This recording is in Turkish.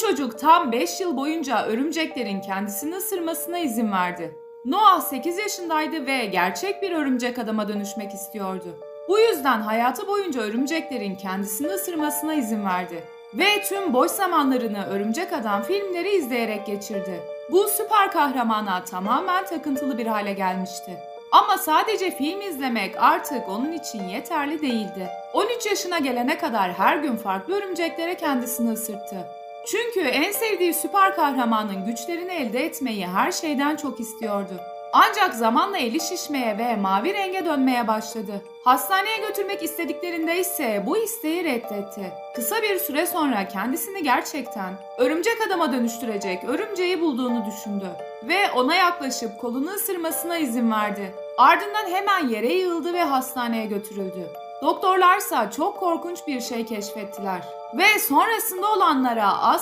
çocuk tam 5 yıl boyunca örümceklerin kendisini ısırmasına izin verdi. Noah 8 yaşındaydı ve gerçek bir örümcek adama dönüşmek istiyordu. Bu yüzden hayatı boyunca örümceklerin kendisini ısırmasına izin verdi. Ve tüm boş zamanlarını Örümcek Adam filmleri izleyerek geçirdi. Bu süper kahramana tamamen takıntılı bir hale gelmişti. Ama sadece film izlemek artık onun için yeterli değildi. 13 yaşına gelene kadar her gün farklı örümceklere kendisini ısırttı. Çünkü en sevdiği süper kahramanın güçlerini elde etmeyi her şeyden çok istiyordu. Ancak zamanla eli şişmeye ve mavi renge dönmeye başladı. Hastaneye götürmek istediklerinde ise bu isteği reddetti. Kısa bir süre sonra kendisini gerçekten örümcek adama dönüştürecek örümceği bulduğunu düşündü ve ona yaklaşıp kolunu ısırmasına izin verdi. Ardından hemen yere yığıldı ve hastaneye götürüldü. Doktorlarsa çok korkunç bir şey keşfettiler. Ve sonrasında olanlara az